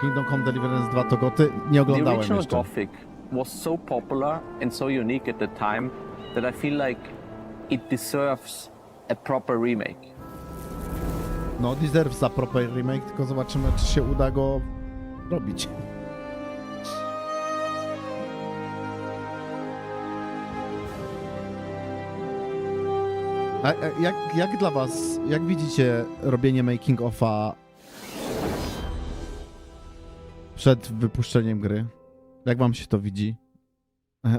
Kingdom Come Deliverance 2 to goty. Nie The oglądałem original jeszcze. Gothic was so popular and so unique at the time that I feel like it deserves a proper remake. No, deserves za proper remake, tylko zobaczymy, czy się uda go robić. A, a jak, jak dla was, jak widzicie robienie making offa przed wypuszczeniem gry? Jak wam się to widzi?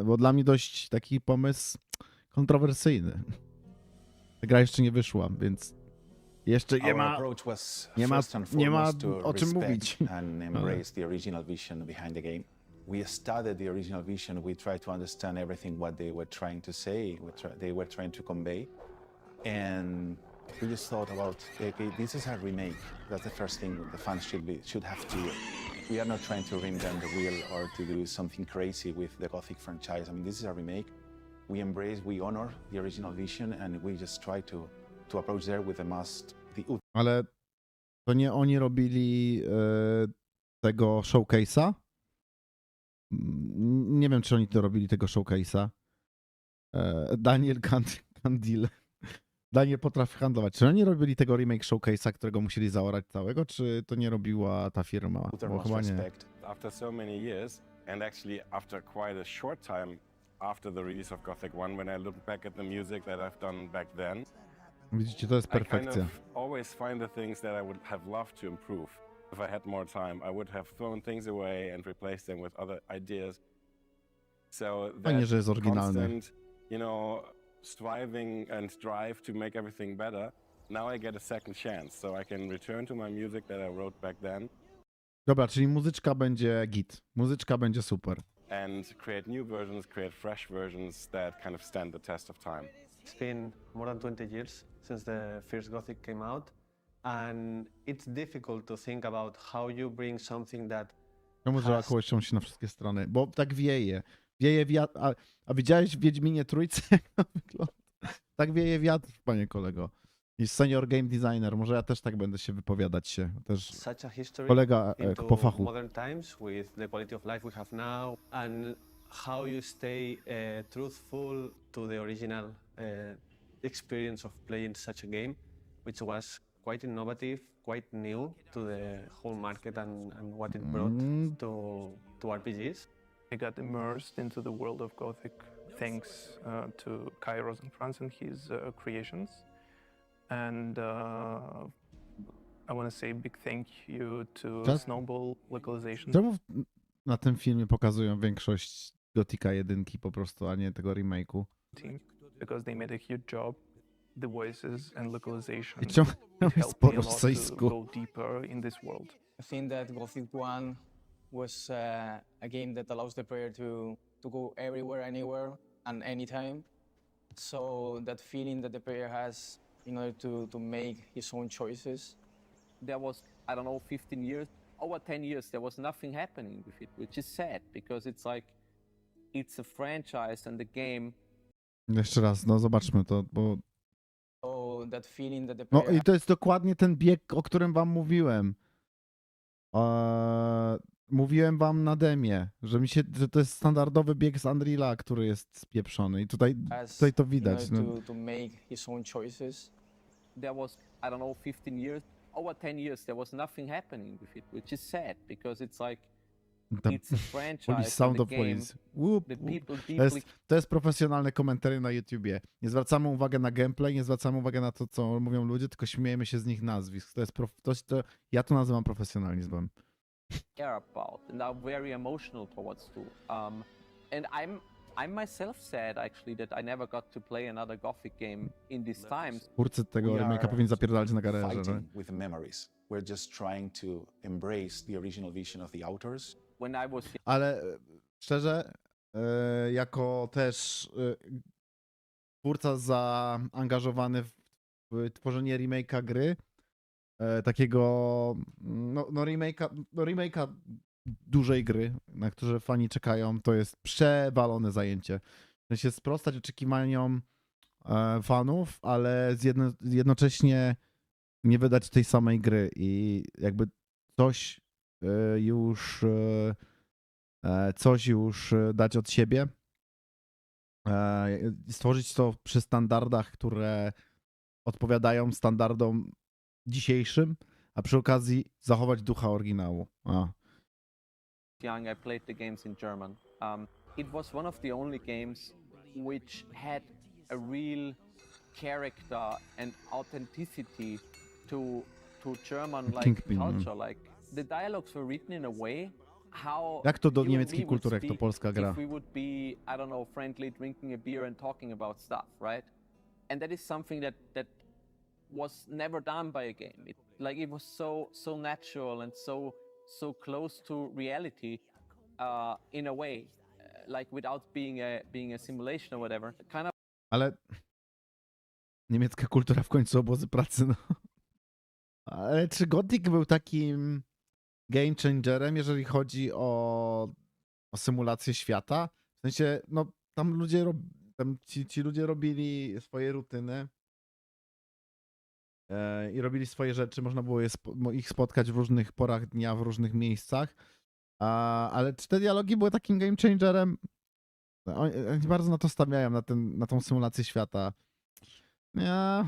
Bo dla mnie dość taki pomysł kontrowersyjny. Ta gra jeszcze nie wyszła, więc jeszcze nie ma nie ma- nie ma o czym mówić. We studied the original vision. We tried to understand everything what they were trying to say, they were trying to convey, and we just thought about okay, this is a remake. That's the first thing the fans should be should have to. We are not trying to reinvent the wheel or to do something crazy with the Gothic franchise. I mean, this is a remake. We embrace, we honor the original vision, and we just try to to approach there with the Ale to nie oni robili e, tego showcase'a? Mm, Nie wiem, czy oni to robili tego showcase'a. E, Daniel Kandil. Daniel potrafi handlować. Czy oni robili tego remake showcase'a, którego musieli zaorać całego, czy to nie robiła ta firma? Bo chyba nie. after so many years, and actually after quite a short time after the release of Gothic 1, when I look back at the music that I've done back then, Widzicie, to jest I kind perfekcja. of always find the things that I would have loved to improve. If I had more time, I would have thrown things away and replaced them with other ideas. So Fajnie, that że jest oryginalny. constant, you know, striving and drive to make everything better. Now I get a second chance, so I can return to my music that I wrote back then Dobra, czyli muzyczka będzie git. Muzyczka będzie super. and create new versions, create fresh versions that kind of stand the test of time. It's been more than 20 years since the first Gothic came out, and it's difficult to think about how you bring something that Czemu że Has- kołyszą się na wszystkie strony? Bo tak wieje. Wieje wiatr. A, a widziałeś w Wiedźminie Trójce, jak to wygląda? Tak wieje wiatr, panie kolego. I senior game designer. Może ja też tak będę się wypowiadać się. Też such a history kolega e, into po fachu. modern times with the quality of life we have now and how you stay uh, truthful to the original uh, experience of playing such a game, which was quite innovative, quite new to the whole market and, and what it brought Mm. to, to RPGs. I got immersed into the world of Gothic thanks uh, to Kai Rosenkrantz and his uh, creations. And uh, I want to say a big thank you to Just- Snowball Localization. Czemu w- na tym filmie pokazują większość Gotika jedynki po prostu, a nie tego remake'u? team because they made a huge job. The voices and localization I czemu helped me a lot to rosyjsku? go deeper in this world. I think that Gothic 1 was uh, a game that allows the player to, to go everywhere, anywhere, and anytime. So that feeling that the player has in order to, to make his own choices. There was, I don't know, 15 years, over 10 years, there was nothing happening with it, which is sad because it's like, it's a franchise and the game Jeszcze raz, no zobaczmy to, bo... So that feeling that the No player i to jest dokładnie ten bieg, o którym wam mówiłem. Eee, mówiłem wam na demie, że mi się, że to jest standardowy bieg z Unreala, który jest spieprzony i tutaj, tutaj to widać. order No. to, to make his own choices. there was, I don't know, 15 years, over 10 years, there was nothing happening with it, which is sad because it's like, Tam, it's a franchise Police, Sound of game Police. That people To jest, to jest profesjonalne komentary na YouTubie. Nie zwracamy uwagi na gameplay, nie zwracamy uwagi na to, co mówią ludzie, tylko śmiejemy się z nich nazwisk. To jest prof, to, to, ja to nazywam profesjonalizmem. Care about and are very emotional towards too. Um, and I'm I'm myself sad actually that I never got to play another Gothic game in these times. Twórcy tego remake'a powinni zapierdalać na garerze. no. fighting with memories. We're just trying to embrace the original vision of the authors. When I was Ale e, szczerze, e, jako też e, twórca zaangażowany w, tworzenie remake'a gry, takiego no, no, remake'a, no remake'a dużej gry, na które fani czekają, to jest przewalone zajęcie. W sensie sprostać oczekiwaniom e, fanów, ale zjedno, jednocześnie nie wydać tej samej gry i jakby coś e, już e, e, coś już e, dać od siebie. E, Stworzyć to przy standardach, które odpowiadają standardom dzisiejszym, a przy okazji zachować ducha oryginału. A. young, I played the games in German. Um, it was one of the only games which had a real character and authenticity to to German like mm. culture. Like the dialogues were written in a way how Jak to do would kultury, jak to polska gra? If we would be, I don't know, friendly, drinking a beer and talking about stuff, right? And that is something that that was never done by a game. It, like it was so so natural and so so close to reality uh, in a way, uh, like without being a being a simulation or whatever. Kind of Ale niemiecka kultura w końcu obozy pracy, no. Ale czy Gothic był takim game changerem, jeżeli chodzi o, o symulację świata? W sensie, no tam ludzie, tam ci, ci ludzie robili swoje rutyny i robili swoje rzeczy, można było je, ich spotkać w różnych porach dnia, w różnych miejscach, a, ale czy te dialogi były takim game changerem? Oni, oni bardzo na to stawiają, na, ten, na tą symulację świata. Ja,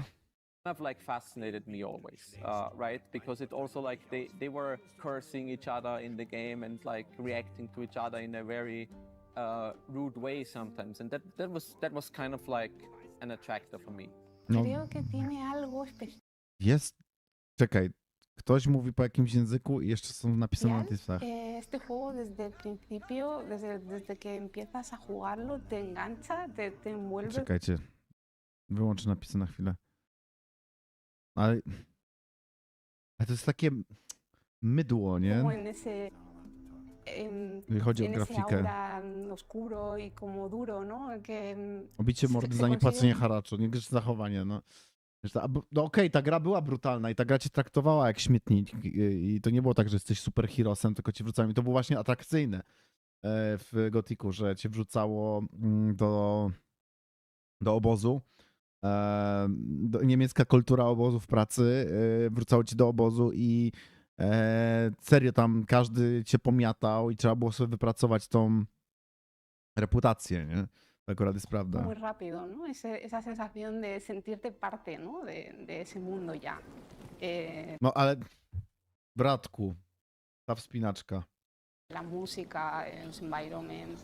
of like fascinated me always, uh, right? Because it also like they they were cursing each other in the game and like reacting to each other in a very uh, rude way sometimes, and that that was that was kind of like an attractor for me. no, Creo que tiene algo especial. Jest. Czekaj, ktoś mówi po jakimś języku i jeszcze są napisy na napisach. Eh, Este juego desde el principio, desde, desde que empiezas a jugarlo, te engancha, te, te envuelve Czekajcie. Wyłączę napisy na chwilę. Ale. Ale to jest takie mydło, nie? como en ese, em, Jeżeli chodzi o en ese grafikę. aura mm, oscuro y como duro, ¿no? Que mm, Obicie mordy za niepłacenie haraczu, nie zachowanie, no. No okej, ta gra była brutalna i ta gra cię traktowała jak śmietnik i, to nie było tak, że jesteś super herosem, tylko cię wrzucałem i to było właśnie atrakcyjne e, w Gotiku, że cię wrzucało mm, do, do obozu. E, do, niemiecka kultura obozów pracy e, wrzucało cię do obozu i serio tam każdy cię pomiatał i trzeba było sobie wypracować tą reputację, nie? To akurat jest prawda. muy rápido, ¿no? Ese- esa sensación de sentirte parte, ¿no? De, de ese mundo ya. Eh, No ale bratku, ta wspinaczka. la música, los environments.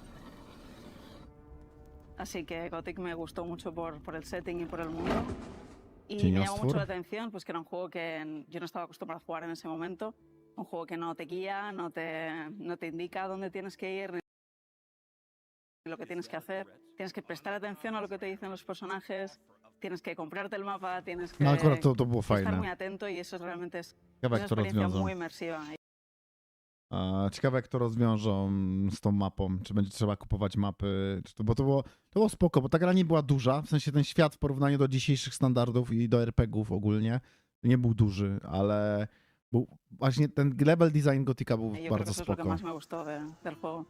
Así que Gothic me gustó mucho por, por el setting y por el mundo. Y me llamó mucho la atención, pues que era un juego que yo no estaba acostumbrado a jugar en ese momento. Un juego que no te guía, no te, no te indica dónde tienes que ir, lo que tienes que hacer. Tienes que prestar atención a lo que te dicen los personajes, tienes que comprarte el mapa, tienes que No akurat to, to było estar muy fajne. atento y eso realmente es, Ciekawe una jak to experiencia rozwiążą. muy inmersiva. A, Ciekawe jak to rozwiążą z tą mapą. Czy będzie trzeba kupować mapy, czy to, bo to było, to było spoko, bo ta gra nie była duża, w sensie ten świat w porównaniu do dzisiejszych standardów i do RPGów ogólnie nie był duży, ale był, właśnie ten level design Gotika był Yo creo que bardzo eso es lo que spoko. más me gustó de- del juego.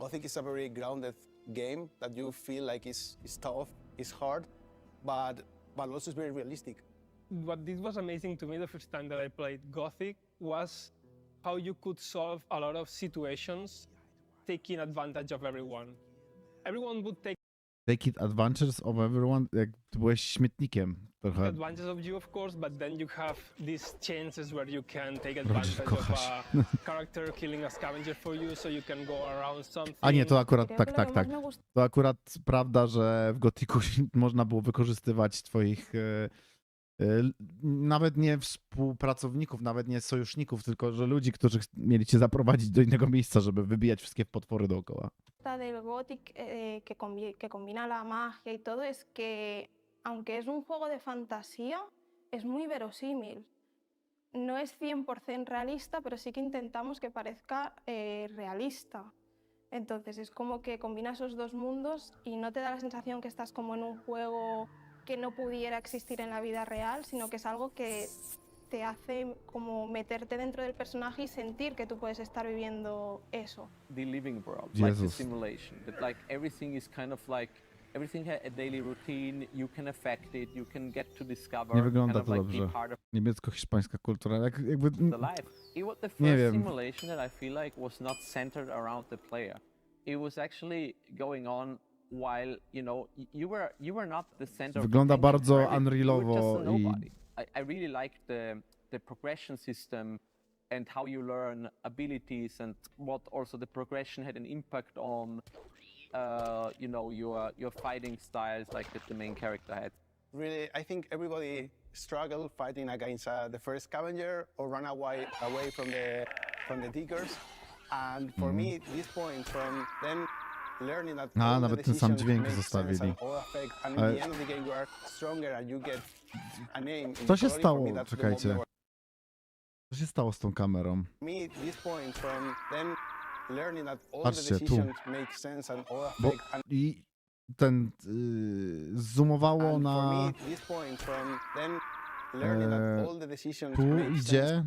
Gothic it's a very grounded game that you feel like is is tough, is hard, but but also is very realistic. what this was amazing to me the first time that I played Gothic was how you could solve a lot of situations taking advantage of everyone. Everyone would take Take it adventures of everyone, jak ty byłeś śmietnikiem trochę. advantage of you, of course, but then you have these chances where you can take advantage of a character killing a scavenger for you, so you can go around something. A nie, to akurat tak, tak, tak. To akurat prawda, że w Gotiku można było wykorzystywać twoich e, nawet nie współpracowników, nawet sojuszników, tylko że ludzi, którzy mieli cię zaprowadzić do innego miejsca, del Gothic eh, que combina la magia y todo es que, aunque es un juego de fantasía, es muy verosímil. No es 100% realista, pero sí que intentamos que parezca eh, realista. Entonces es como que combina esos dos mundos y no te da la sensación que estás como en un juego que no pudiera existir en la vida real, sino que es algo que te hace como meterte dentro del personaje y sentir que tú puedes estar viviendo eso. the living world, like the simulation. That like everything is kind of like everything had a daily routine. You can affect it. You can get to discover. Nie wygląda kind of to like dobrze. Be part of Niemiecko-hiszpańska kultura. Jak, jakby... the life. It was the first Nie wiem. simulation that I feel like was not centered around the player. It was actually going on while you know you were you were not the center. Wygląda of attention, bardzo right? You were just unrealowo a i- nobody. I, I really liked the the progression system and how you learn abilities and what also the progression had an impact on uh, you know your your fighting styles like that the main character had. Really, I think everybody struggled fighting against uh, the first scavenger or run away away from the from the diggers. And for me, at this point from then learning that A, the nawet ten sam dźwięk zostawili. Ale- Co się stało? Czekajcie. Co się stało z tą kamerą? Patrzcie, tu. Bo i ten yy, zoomowało na e, tu idzie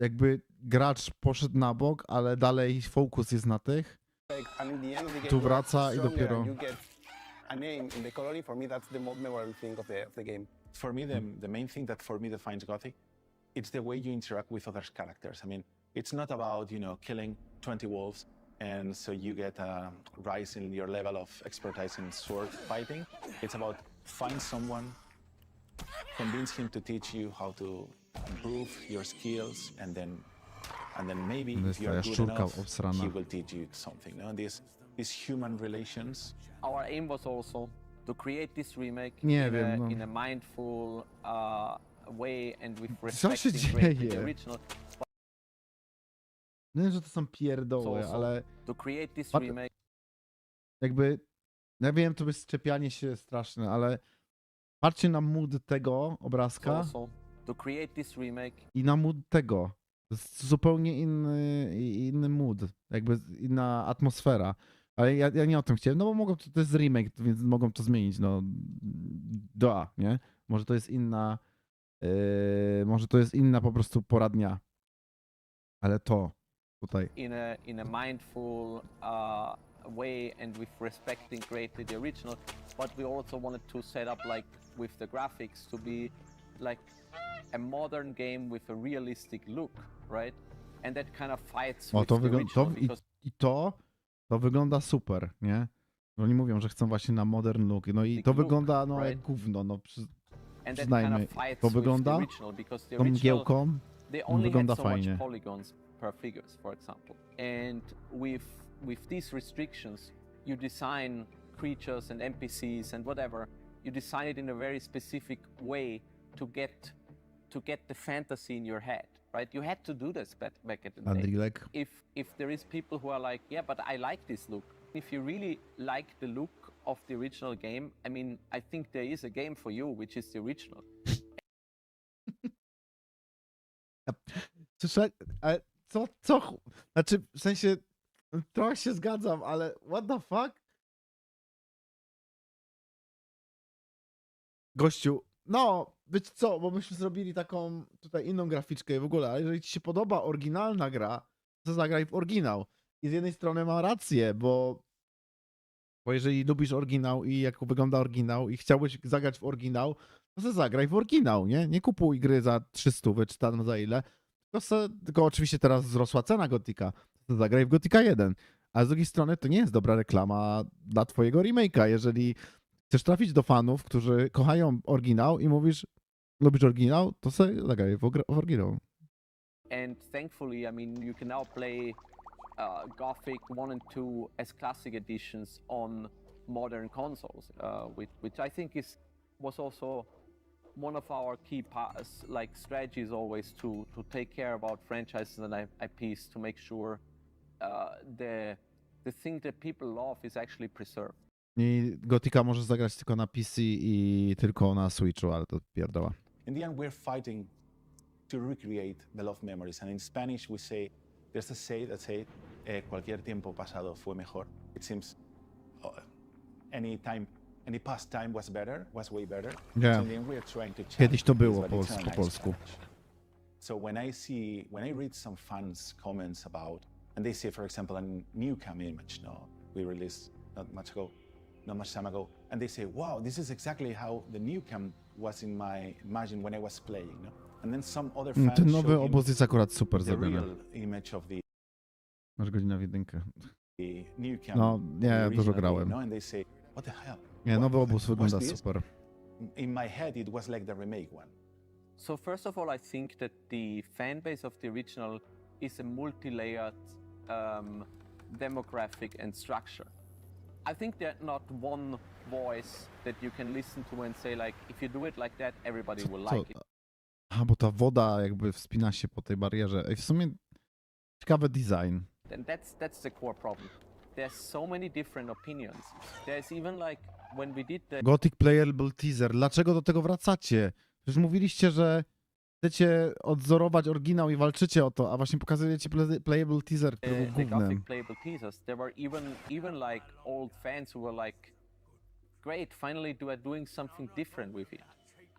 jakby gracz poszedł na bok, ale dalej fokus jest na tych. Affect, and in the end of the game Tu you wraca i dopiero- get a name in the colony. For me, that's the most memorable thing of the of the game. For me, the, the main thing that for me defines Gothic, it's the way you interact with other characters. I mean, it's not about, you know, killing 20 wolves and so you get a rise in your level of expertise in sword fighting. It's about find someone, convince him to teach you how to improve your skills and then and then maybe if jest you ta are good jaszczurka enough, obsrana. he will teach you something. No? These, these human relations our aim was also to create this remake Nie in, wiem, a, no. in a mindful uh, way and with Co się respecting greatly the dzieje? original. No wiem, że to są pierdoły, ale To create this remake, jakby ja wiem, to jest czepianie się straszne, ale patrzcie na mood tego obrazka also to create this remake i na mood tego. Zupełnie inny, inny mood, jakby inna atmosfera. Ale ja, ja nie o tym chciałem, no bo mogą, to, to jest remake, więc mogą to zmienić, no do A, nie? Może to jest inna, yy, może to jest inna po prostu pora dnia. Ale to tutaj, in a in a mindful uh, way and with respecting greatly the original. But we also wanted to set up like with the graphics to be like a modern game with a realistic look, right? And that kind of fights o to the wygląda, to, i, i to, to wygląda super, nie? Oni mówią, że chcą właśnie na modern look, no i to wygląda no jak gówno, no przy, przyznajmy, to wygląda tą mgiełką, wygląda fajnie. per figures, for example. And with with these restrictions, you design creatures and NPCs and whatever. You design it in a very specific way to get to get the fantasy in your head, right? You had to do this back, back at the day. Andrilek. If if there is people who are like, yeah, but I like this look. If you really like the look of the original game, I mean, I think there is a game for you, which is the original. Ale co, co, znaczy w sensie trochę się zgadzam, ale what the fuck? Gościu, no, być co, bo myśmy zrobili taką tutaj inną graficzkę i w ogóle, ale jeżeli ci się podoba oryginalna gra, to zagraj w oryginał. I z jednej strony ma rację, bo bo jeżeli lubisz oryginał i jak wygląda oryginał i chciałbyś zagrać w oryginał, to se zagraj w oryginał, nie? Nie kupuj gry za 300 czy tam za ile, tylko, se, tylko oczywiście teraz wzrosła cena Gotika, to zagraj w Gotika 1. A z drugiej strony to nie jest dobra reklama dla twojego remake'a, jeżeli chcesz trafić do fanów, którzy kochają oryginał i mówisz, lubisz oryginał, to se zagraj w, ogr- w oryginał. And thankfully, I mean, you can now play uh, Gothic 1 and 2 as classic editions on modern consoles, uh, which, which I think is was also one of our key parts, like strategies always to to take care about franchises and I- IPs to make sure uh, the the thing that people love is actually preserved. I Gotika możesz zagrać tylko na PC i tylko na Switchu, ale to pierdoła. In the end, we're fighting to recreate the love memories. And in Spanish, we say, there's a say that say, eh, cualquier tiempo pasado fue mejor. It seems uh, any time, any past time was better, was way better. Yeah. So in the end, we're trying to Kiedyś to było po, it's in po nice polsku. Spanish. So when I see, when I read some fans' comments about, and they say, for example, a new cam image, no, we released not much ago, not much time ago, and they say, "Wow, this is exactly how the new camp was in my imagine when I was playing." No? And then some other Mm, fans Ten nowy showed obóz jest akurat super the zrobiony. real image of the Masz godzina w jedynkę. new camp. No, of the nie, original dużo game, grałem. No? And they say, "What the hell?" Nie, nowy the- obóz what's wygląda this? super. In my head, it was like the remake one. So first of all, I think that the fan base of the original is a multi-layered um, demographic and structure. I think there's not one voice that you can listen to and say like, if you do it like that, everybody will like it. A, bo ta woda jakby wspina się po tej barierze. Ej, w sumie ciekawy design. And that's that's the core problem. There's so many different opinions. There's even like when we did the Gothic Playable Teaser. Dlaczego do tego wracacie? Przecież mówiliście, że chcecie odzorować oryginał i walczycie o to, a właśnie pokazujecie play- Playable Teaser, który był the gównem. Gothic playable teasers, there were even even like old fans who were like, "Great, finally, are doing something different with it."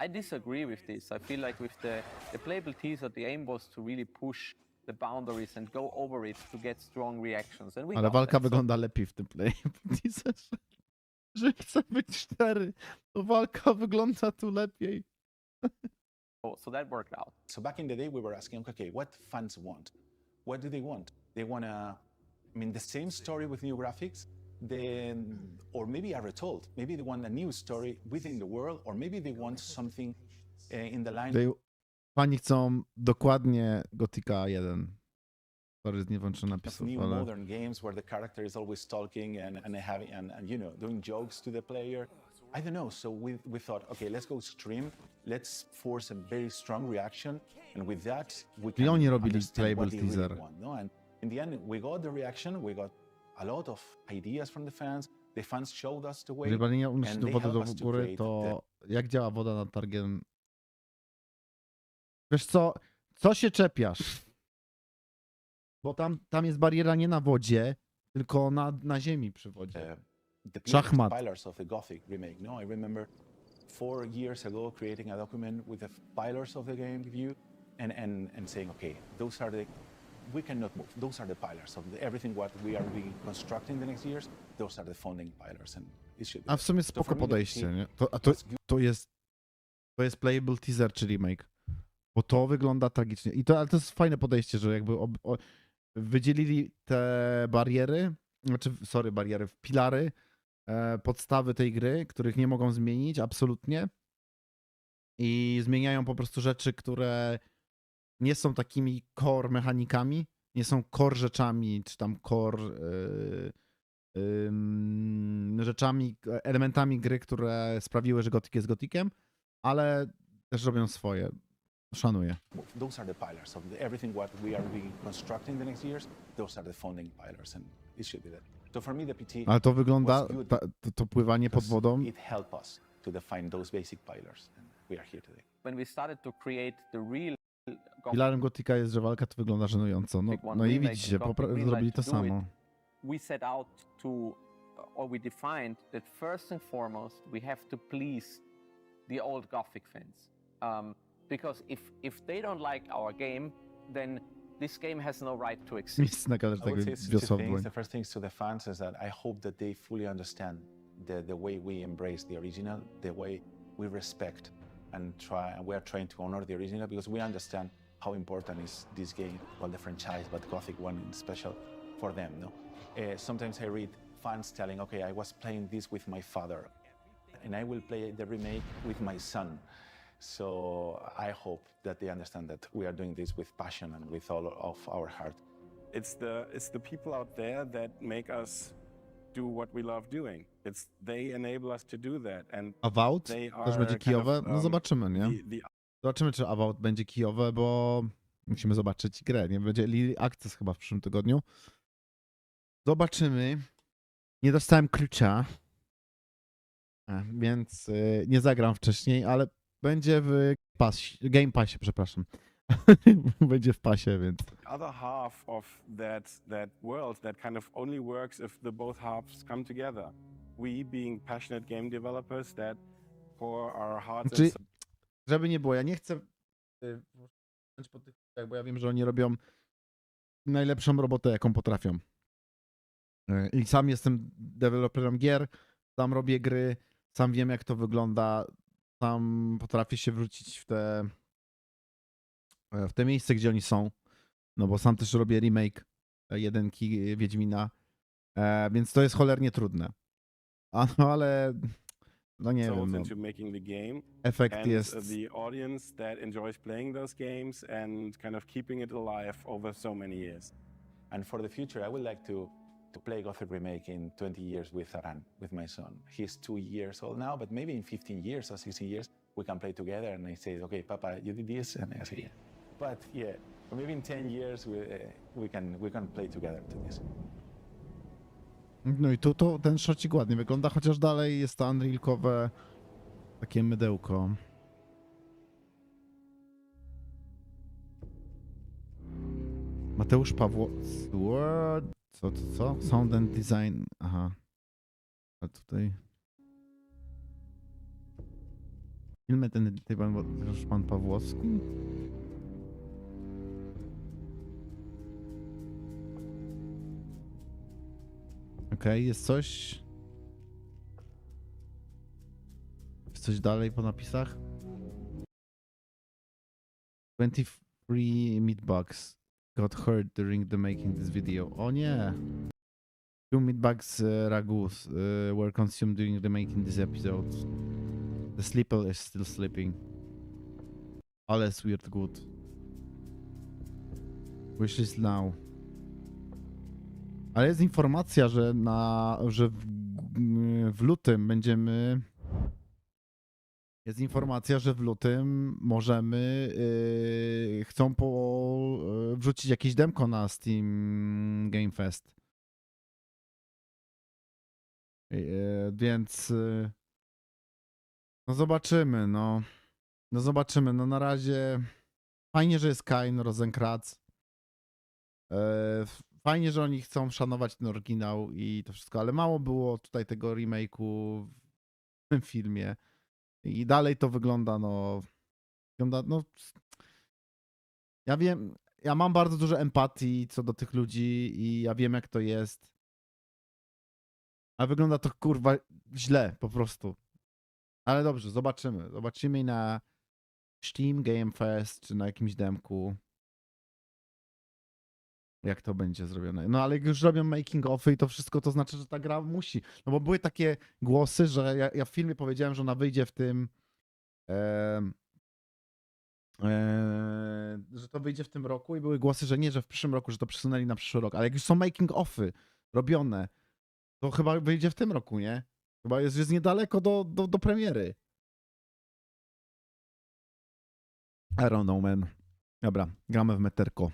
I disagree with this. I feel like with the the playable teaser, the aim was to really push the boundaries and go over it to get strong reactions, and we Ale got walka that. So- wygląda lepiej w tym Playable Teaserze. Że chce być cztery, to walka wygląda tu lepiej. So, so that worked out. So back in the day, we were asking, okay, what fans want? What do they want? They want to, I mean, the same story with new graphics, then, or maybe a retold. Maybe they want a new story within the world, or maybe they want something uh, in the line Tutaj Fani chcą dokładnie Gotika 1. Sorry, nie włączę of napisów, new ale... modern games where the character is always talking and, and having and, and you know doing jokes to the player. I don't know. So we, we thought, okay, let's go extreme. Let's force a very strong reaction, and with that we can oni robili playable they really teaser. want, no? And in the end, we got the reaction. We got a lot of ideas from the fans. The fans showed us the way. Pani nie unosi and do they wody do góry, to jak działa woda nad targiem? Wiesz co, co się czepiasz? Bo tam, tam jest bariera nie na wodzie, tylko na, na ziemi przy wodzie. Szachmat. pillars of the Gothic remake. No, I remember four years ago creating a document with the pillars of the game view and, and, and saying, okay, those are the, we cannot move. Those are the pillars of the, everything what we are be constructing the next years. Those are the founding pillars and it should be. A w sumie spoko podejście, nie? To, a to, to jest to jest playable teaser czy remake. Bo to wygląda tragicznie. I to, ale to jest fajne podejście, że jakby ob, o, wydzielili te bariery, znaczy, sorry, bariery, pilary, podstawy tej gry, których nie mogą zmienić absolutnie. I zmieniają po prostu rzeczy, które nie są takimi core mechanikami, nie są core rzeczami, czy tam core y, ym, rzeczami, elementami gry, które sprawiły, że Gothic jest Gotikiem, ale też robią swoje. Szanuję. Those are the pillars of the, everything what we are reconstructing the next years. Those are the founding pillars and it should be that. So for me, the PT Ale to wygląda, ta, to, to pływanie pod wodą, it helped us to define those basic pillars and we are here today. When we started to create the real Gothic filarem Gotika jest, że walka to wygląda żenująco. No, no i remake widzicie, and Gothic popra- zrobili to to do it. samo. we set out to, or we defined that first and foremost, we have to please the old Gothic fans. Um, because if, if they don't like our game, then this game has no right to exist. Miejsce na kadrze I would say two things. The first thing to the fans is that I hope that they fully understand the, the way we embrace the original, the way we respect and try, and we are trying to honor the original because we understand how important is this game, well, the franchise, but Gothic one in special for them. No, uh, sometimes I read fans telling, "Okay, I was playing this with my father, and I will play the remake with my son." So I hope that they understand that we are doing this with passion and with all of our heart. It's the it's the people out there that make us do what we love doing. It's they enable us to do that, and About they też będzie kind kijowe? of, No um, zobaczymy, nie? the, the Zobaczymy, czy About będzie kijowe, bo musimy zobaczyć grę. Nie będzie Early Access chyba w przyszłym tygodniu. Zobaczymy. Nie dostałem klucza, e, więc y, nie zagram wcześniej, ale będzie w pass, Game Passie, przepraszam. będzie w pasie, więc other half of that that world that kind of only works if the both halves come together. We being passionate game developers that pour our hearts and Znaczy, żeby nie było, ja nie chcę y, po tych bo ja wiem, że oni robią najlepszą robotę, jaką potrafią. Y, I sam jestem deweloperem gier, sam robię gry, sam wiem jak to wygląda, sam potrafię się wrócić w te e, w te miejsce, gdzie oni są, no bo sam też robię remake e, jedynki Wiedźmina, e, więc to jest cholernie trudne. A no ale no nie souls wiem, no, into making the game efekt and jest the audience that enjoys playing those games and kind of keeping it alive over so many years. And for the future, I would like to to play Gothic Remake in 20 years with Aran, with my son. He's two years old now, but maybe in 15 years or 16 years, we can play together. And I say, okay, Papa, you did this, and I say, yeah. But yeah, maybe in 10 years, we, uh, we can we can play together to this. No i tu to, ten szocik ładnie wygląda, chociaż dalej jest to unrealkowe takie mydełko. Mateusz Pawło... Co, co, co? Sound and design. Aha. A tutaj... Filmy ten, ten pan, pan Pawłowski? Okej, jest coś. Jest coś dalej po napisach? 23 meatbugs got hurt during the making this video. O nie! Two meatbugs uh, ragus uh, were consumed during the making this episode. The sleeper is still sleeping. Ale jest weird good. Wishes now. Ale jest informacja, że na, że w, w lutym będziemy. Jest informacja, że w lutym możemy. Yy, chcą po, yy, wrzucić jakieś demko na Steam Game Fest. Yy, więc. Yy, no zobaczymy, no. No zobaczymy. No na razie. Fajnie, że jest Kain Rosenkratz. Yy, fajnie, że oni chcą szanować ten oryginał i to wszystko, ale mało było tutaj tego remake'u w tym filmie. I dalej to wygląda, no. Wygląda, no. Ja wiem, ja mam bardzo dużo empatii co do tych ludzi i ja wiem, jak to jest. A wygląda to kurwa źle, po prostu. Ale dobrze, zobaczymy. Zobaczymy na Steam Game Fest czy na jakimś demku jak to będzie zrobione. No ale jak już robią making offy i to wszystko, to znaczy, że ta gra musi. No bo były takie głosy, że ja, ja w filmie powiedziałem, że ona wyjdzie w tym. em, e, że to wyjdzie w tym roku i były głosy, że nie, że w przyszłym roku, że to przesunęli na przyszły rok. Ale jak już są making offy robione, to chyba wyjdzie w tym roku, nie? Chyba jest, jest niedaleko do, do, do premiery. I don't know, man. Dobra, gramy w meterko.